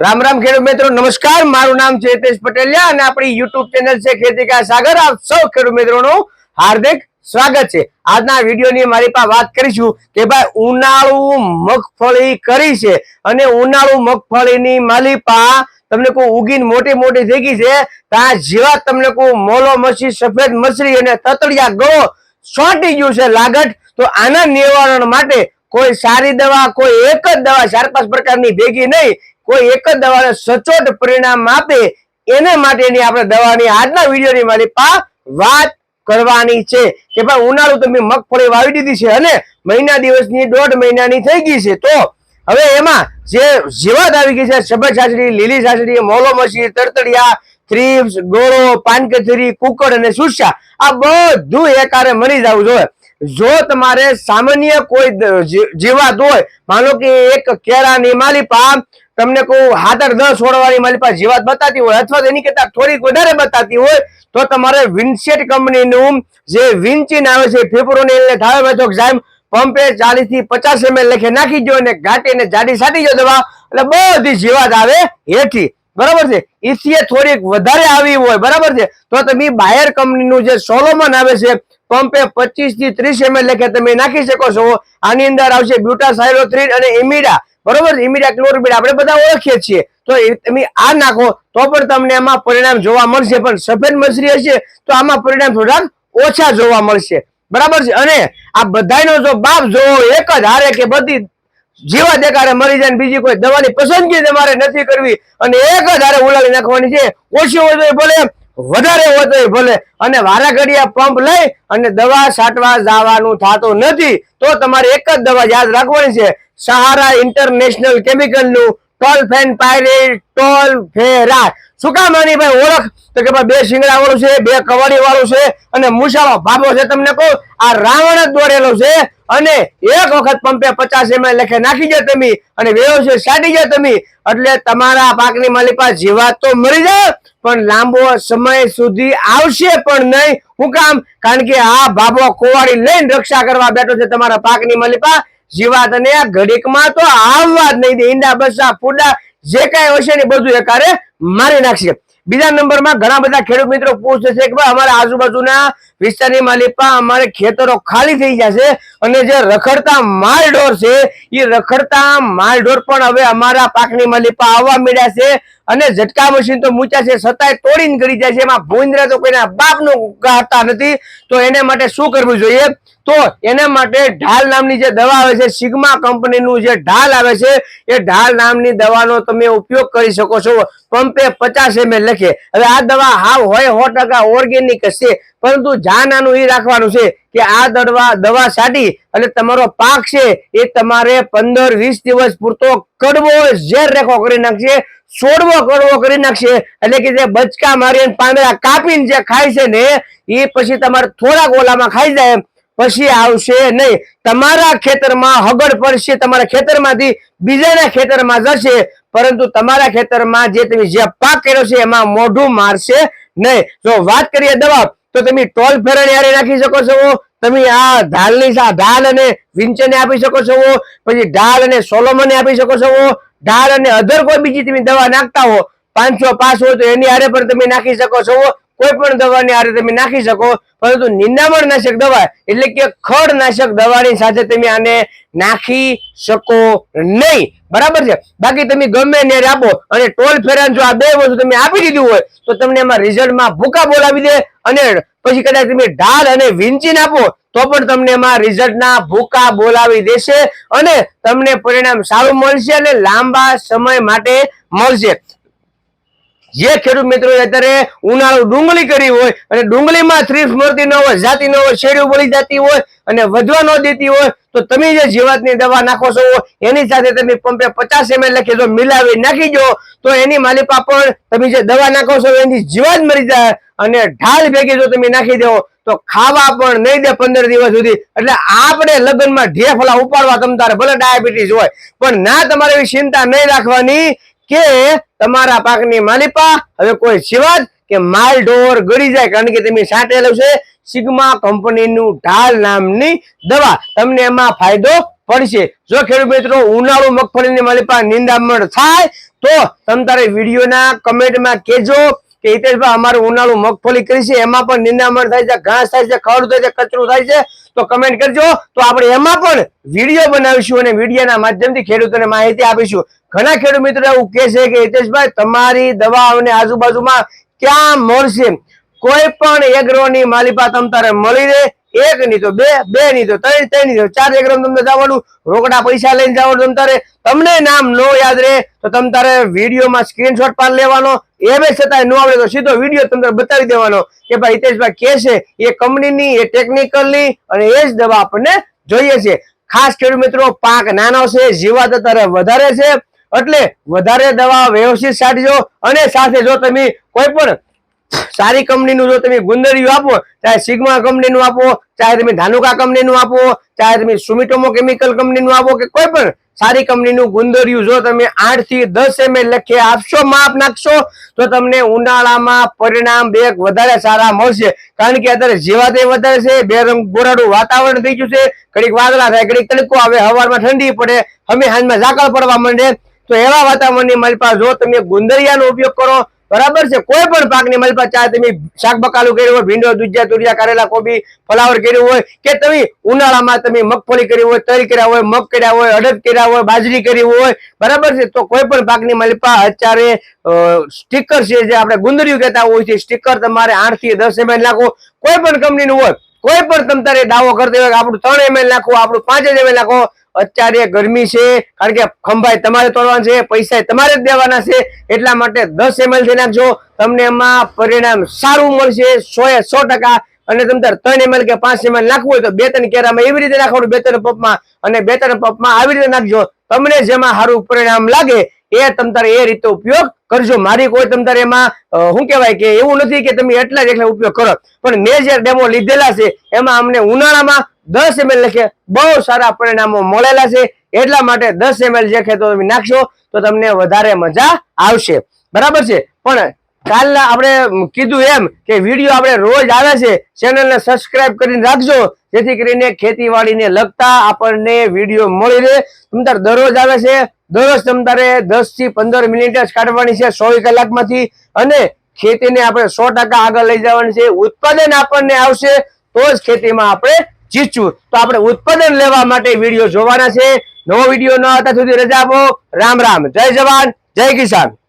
રામ રામ ખેડૂત મિત્રો, નમસ્કાર. મારું નામ છે હિતેશ પટેલિયા અને આપણી યુટ્યુબ ચેનલ છે ખેતી કા સાગર. આપ સૌ ખેડૂત મિત્રોનું હાર્દિક સ્વાગત છે. આજના વિડીયોની મારી પાસે વાત કરીશું કે ભાઈ ઉનાળુ મગફળી કરી છે અને ઉનાળુ મગફળીની માલિપા તમને કોઈ ઉગીને મોટી મોટી થઈ ગઈ છે ત્યાં જેવા તમને કોઈ મોલો મસી, સફેદ મસરી અને તતળિયા ગો સોંટી ગયું છે લાગટ, તો આના નિવારણ માટે કોઈ સારી દવા, કોઈ એક જ દવા ચાર પાંચ પ્રકારની ભેગી નહીં કોઈ એક જ દવાને સચોટ પરિણામ આપે, એને માટેની આપણે દવાની આજના વિડીયોની મારી પા વાત કરવાની છે. કે ભાઈ, ઉનાળુ તમે મગફળી વાવી દીધી છે અને મહિના દિવસની દોઢ મહિનાની થઈ ગઈ છે. તો હવે એમાં જે જીવાત આવી ગઈ છે, સફેદ સાસરી, લીલી સાસરી, મોલો મસી, તરતડિયા થ્રીપ્સ ગોળો, પાનકથરી, કુકડ અને સુસા આ બધું એકારે મરી જવું જોઈએ. જો તમારે સામાન્ય કોઈ જીવાત હોય, માનો કે એક કેળાની માલિપા તમને કહું હાથર દસ છોડવાની પાસે જીવાત બતાતી હોય અથવા એની કરતા થોડીક વધારે બતાતી હોય, તો તમારે વિન્સેટ કંપનીનું જે વિન્ચિન આવે છે ફેબ્રોનિલ થાયોમેથોક્સાઇમ પંપે ચાલીસથી પચાસ એમએલ લખે નાખી દો અને ઘાટીને જાડી સાટી દો દવા. એટલે બધી જીવાત આવે હેઠી. બરાબર છે? ઈસીએ થોડીક વધારે આવી હોય. બરાબર છે? તો તમે બાયર કંપનીનું જે સોલોમન આવે છે પંપે પચીસથી ત્રીસ એમએલ લેખે તમે નાખી શકો છો. આની અંદર આવશે બ્યુટા બ્યુટાસાયલોથ્રીન અને ઇમિડા. બરોબર? ઇમિડા ક્લોરબીડ આપણે બધા ઓળખીએ છીએ. તો તમે આ નાખો તો પણ તમને એમાં પરિણામ જોવા મળશે. પણ સફેદ મસરી હશે તો આમાં પરિણામ થોડાક ઓછા જોવા મળશે. બરાબર છે? અને આ બધાયનો જો બાપ જોવો એક જ હારે કે બધી જીવા દેખાડે મરી જાય બીજી કોઈ દવાની પસંદગી તમારે નથી કરવી. અને એક જ હારે ઉલાળી નાખવાની છે. ઓછી હોય તો ભલે વધારે હોય ભલે. અને વારાઘડિયા પંપ લઈ અને દવા છાંટવા જવાનું થતું નથી, તો તમારે એક જ દવા યાદ રાખવાની છે. સહારા ઇન્ટરનેશનલ કેમિકલનું ટોલ ફેન પાયરેટ ટોલ ફેરા શું કામ આની ભાઈ ઓળખ? તો કે ભાઈ બે શિંગડા વાળું છે, બે કવાડી વાળું છે અને મુસાળો ભાભો છે તમને કહું, આ રાવણ જ દોડેલો છે અને એક વખત પંપે પચાસ એમ લખે, નાખી જાય તમે અને વ્યવસ્થિત સાટી જાય તમે. એટલે તમારા પાકની માલિકા જીવાત તો મરી જાય, પણ લાંબો સમય સુધી આવશે પણ નહીં. હું કામ? કારણ કે આ ભાભો કુવાડી લઈને રક્ષા કરવા બેઠો છે તમારા પાકની માલિપા જીવાત અને ઘડીકમાં તો આવવા જ નહીં ઈંડા, બસા ફૂડા જે કાંઈ હશે ને બધું એકારે મારી નાખશે. બીજા નંબરમાં ઘણા બધા ખેડૂત મિત્રો પૂછે છે કે અમારા આજુબાજુના વિસ્તારની માલિપા અમારે ખેતરો ખાલી થઈ જશે અને જે રખડતા માલઢોર છે એ રખડતા માલઢોર પણ હવે અમારા પાકની માલિપા આવવા મળ્યા છે. અને ઝટકા મશીન તો મૂચ્યા છે છતાંય તોડીને કરી જાય છે. એમાં ભૂંદરા તો કોઈના બાપનું ગાતા નથી. તો એને માટે શું કરવું જોઈએ? તો એના માટે ઢાલ નામની જે દવા આવે છે, સિગ્મા કંપનીનું જે ઢાલ આવે છે, એ ઢાલ નામની દવાનો તમે ઉપયોગ કરી શકો છો. પંપે પચાસ એમએલ લખે. હવે આ દવા હાવ હોય સો ટકા ઓર્ગેનિક છે પરંતુ જાનાનું એ રાખવાનું છે કે આ દવા દવા સાટી અને તમારો પાક છે, એ તમારે પંદર વીસ દિવસ પૂરતો કડવો ઝેર રેખો કરી નાખશે. છોડવો કરવો કરી નાખશે. એટલે કે જે બચકા મારીને પાંદડા કાપીને જે ખાય છે ને, એ પછી તમારે થોડાક ઓલામાં ખાઈ જાય પછી આવશે નહીં. તમારા ખેતરમાં હગડ પડશે, તમારા ખેતરમાંથી બીજાના ખેતરમાં જશે. પરંતુ તમારા ખેતરમાં જે તમે જે પાક કર્યો છે, એમાં મોઢું મારશે નહીં. જો વાત કરીએ દવા, તો તમે ટોલ ફેરણ યારે નાખી શકો છો. તમે આ ઢાલની સા, ઢાલ અને વિંચને આપી શકો છો. પછી ઢાલ અને સોલોમને આપી શકો છો. ઢાલ અને અધર કોઈ બીજી તમે દવા નાખતા હો, પાંચસો પાસ હોય તો એની હારે પણ તમે નાખી શકો છો. કોઈ પણ દવાની આરે તમે નાખી શકો, પરંતુ નિંદામણ નાશક દવા એટલે કે ખડ નાશક દવાની સાથે તમે આને નાખી શકો નહીં. બરાબર છે? બાકી તમે ગમે ને આપો અને ટોલ ફેરાન જો આ બે વસ્તુ તમે આપી દીધું હોય, તો તમને એમાં રિઝલ્ટમાં ભૂકા બોલાવી દે અને પછી કદાચ તમે ઢાલ અને વિંચીને આપો, તો પણ તમને એમાં રિઝલ્ટના ભૂકા બોલાવી દેશે અને તમને પરિણામ સારું મળશે અને લાંબા સમય માટે મળશે. જે ખેડૂત મિત્રો અત્યારે ઉનાળો ડુંગળી કરી હોય અને ડુંગળીમાં ત્રીસ મળતી ન હોય, જાતી ન હોય, શેરડી બળી જતી હોય અને વધવા ન દેતી હોય, તો તમે જે જીવાતની દવા નાખો છો, એની સાથે તમે પંપે પચાસ એમએલ લખી દો મિલાવી નાખી દો તો એની માલિપા પણ તમે જે દવા નાખો છો, એની જીવાત મરી જાય અને ઢાલ ભેગી જો તમે નાખી દો, તો ખાવા પણ નહીં દે પંદર દિવસ સુધી. એટલે આપણે લગ્નમાં ઢેફલા ઉપાડવા તમતારે ભલે ડાયાબિટીસ હોય, પણ ના તમારે એવી ચિંતા નહીં રાખવાની કે તમારા પાકની માલિપા હવે કોઈ જીવાત કે માલ ઢોર ગળી જાય, કારણ કે તમે છાંટેલું છે સિગ્મા કંપનીનું ઢાલ નામની દવા. તમને એમાં ફાયદો પડશે. જો ખેડૂત મિત્રો ઉનાળુ મગફળીની માલિપા નિંદામણ થાય, તો તમ તારે વિડીયોના કમેન્ટમાં કેજો કે હિતેશભાઈ, અમારું ઉનાળું મગફળી કરી છે, એમાં પણ નિંદામણ થાય છે, ઘાસ થાય છે, ખડ થાય છે, કચરું થાય છે, તો કમેન્ટ કરજો. તો આપણે એમાં પણ વીડિયો બનાવીશું અને વિડીયોના માધ્યમથી ખેડૂતોને માહિતી આપીશું. ઘણા ખેડૂત મિત્રો એવું કહે છે કે, હિતેશભાઈ, તમારી દવાઓને આજુબાજુમાં ક્યાં મળશે? કોઈ પણ એગ્રોની માલિપા તમ તારે મળી રહે એક નહીં તો બે બે નહીં તો ત્રણ ત્રણ તો ચાર એગ્રો તમને જવાનું. રોકડા પૈસા લઈને જવાનું તમ તારે. તમને નામ નો યાદ રહે તો તમ તારે વિડીયોમાં સ્ક્રીનશોટ પાડ લેવાનો. એ બે છતાંય ન આવડે તો સીધો વીડિયો તમને બતાવી દેવાનો કે ભાઈ હિતેશભાઈ કે છે એ કંપનીની એ ટેકનિકલની અને એ જ દવા આપણને જોઈએ છે. ખાસ ખેડૂત મિત્રો, પાક નાનો છે, જીવાત અત્યારે વધારે છે. એટલે વધારે દવા વ્યવસ્થિત છાંટજો અને સાથે જો તમે કોઈ પણ સારી કંપનીનું જો તમે ગુંદરિયું આપો, ચાહે સિગ્મા કંપનીનું આપો, ચાહે તમે ધાનુકા કંપનીનું આપો, ચાહે તમે સુમિટોમો કેમિકલ કંપનીનું આપો કે કોઈ પણ સારી કંપનીનું ગુંદરિયું જો તમે આઠથી દસ એમ લખે, આપશો, માપ નાખશો, તો તમને ઉનાળામાં પરિણામ બે વધારે સારા મળશે. કારણ કે અત્યારે જીવાતે વધારે છે, બે રંગ ગોરાડું વાતાવરણ થઈ ગયું છે, ઘડીક વાદળા થાય, ઘડીક તડકો આવે, હવારમાં ઠંડી પડે અમે હાજમાં ઝાકળ પડવા માંડે. તો એવા વાતાવરણની પાસે જો તમે ગુંદરિયાનો ઉપયોગ કરો બરાબર છે. કોઈ પણ પાકની માલપા ચાહે તમે શાક બકાલું કર્યું હોય, ભીંડો દુજિયા તુરિયા, કરેલા, કોબી, ફલાવર કર્યું હોય કે તમે ઉનાળામાં તમે મગફળી કરી હોય, તરી કર્યા હોય, મગ કર્યા હોય, અડદ કર્યા હોય, બાજરી કરી હોય, બરાબર છે. તો કોઈ પણ પાકની મલપા અત્યારે સ્ટીકર છે જે આપણે ગુંદરિયું કહેતા હોય છે, સ્ટીકર તમારે આઠથી દસ એમએલ નાખો. કોઈ પણ કંપનીનું હોય, કોઈ પણ તમતારે દાવો કરતી હોય આપણું ત્રણ એમએલ નાખો, આપણું પાંચ એમએલ નાખો અત્યારે ગરમી છે, કારણ કે ખંભાઈ તમારે તોડવાના છે પૈસા તમારે જ દેવાના છે, એટલા માટે દસ એમએલથી નાખજો, તમને એમાં પરિણામ સારું મળશે સો એ સો ટકા, અને તમે ત્રણ એમએલ કે પાંચ એમએલ નાખવું હોય તો બે ત્રણ કેરામાં એવી રીતે નાખવાનું બે ત્રણ પંપમાં, અને બે ત્રણ પંપમાં આવી રીતે નાખજો, તમને જેમાં સારું પરિણામ લાગે, એ તમ એ રીતે ઉપયોગ કરજો. મારી કોઈ તમ તારે એમાં શું કહેવાય કે એવું નથી કે તમે એટલા જ એટલા ઉપયોગ કરો. પણ મેં જે ડેમો લીધેલા છે, એમાં અમને ઉનાળામાં દસ એમએલ લખે, બહુ સારા પરિણામો મળેલા છે. એટલા માટે દસ એમએલ જે ખેતો તમે નાખશો, તો તમને વધારે મજા આવશે. બરાબર છે? પણ કાલના આપણે કીધું એમ કે વીડિયો આપણે રોજ આવે છે ચેનલને સબસ્ક્રાઇબ કરીને રાખજો, જેથી કરીને ખેતીવાડીને લગતા આપણને વીડિયો મળી રહે. તમતાર દરરોજ આવે છે, દરરોજ તમતારે દસથી પંદર મિનિટ જ કાઢવાની છે સોળી કલાકમાંથી. અને ખેતીને આપણે સો ટકા આગળ લઈ જવાની છે. ઉત્પાદન આપણને આવશે, તો જ ખેતીમાં આપણે જીતશું. તો આપણે ઉત્પાદન લેવા માટે વીડિયો જોવાના છે. નવો વીડિયો ન હતા સુધી રજા આપો. રામ રામ. જય જવાન. જય કિસાન.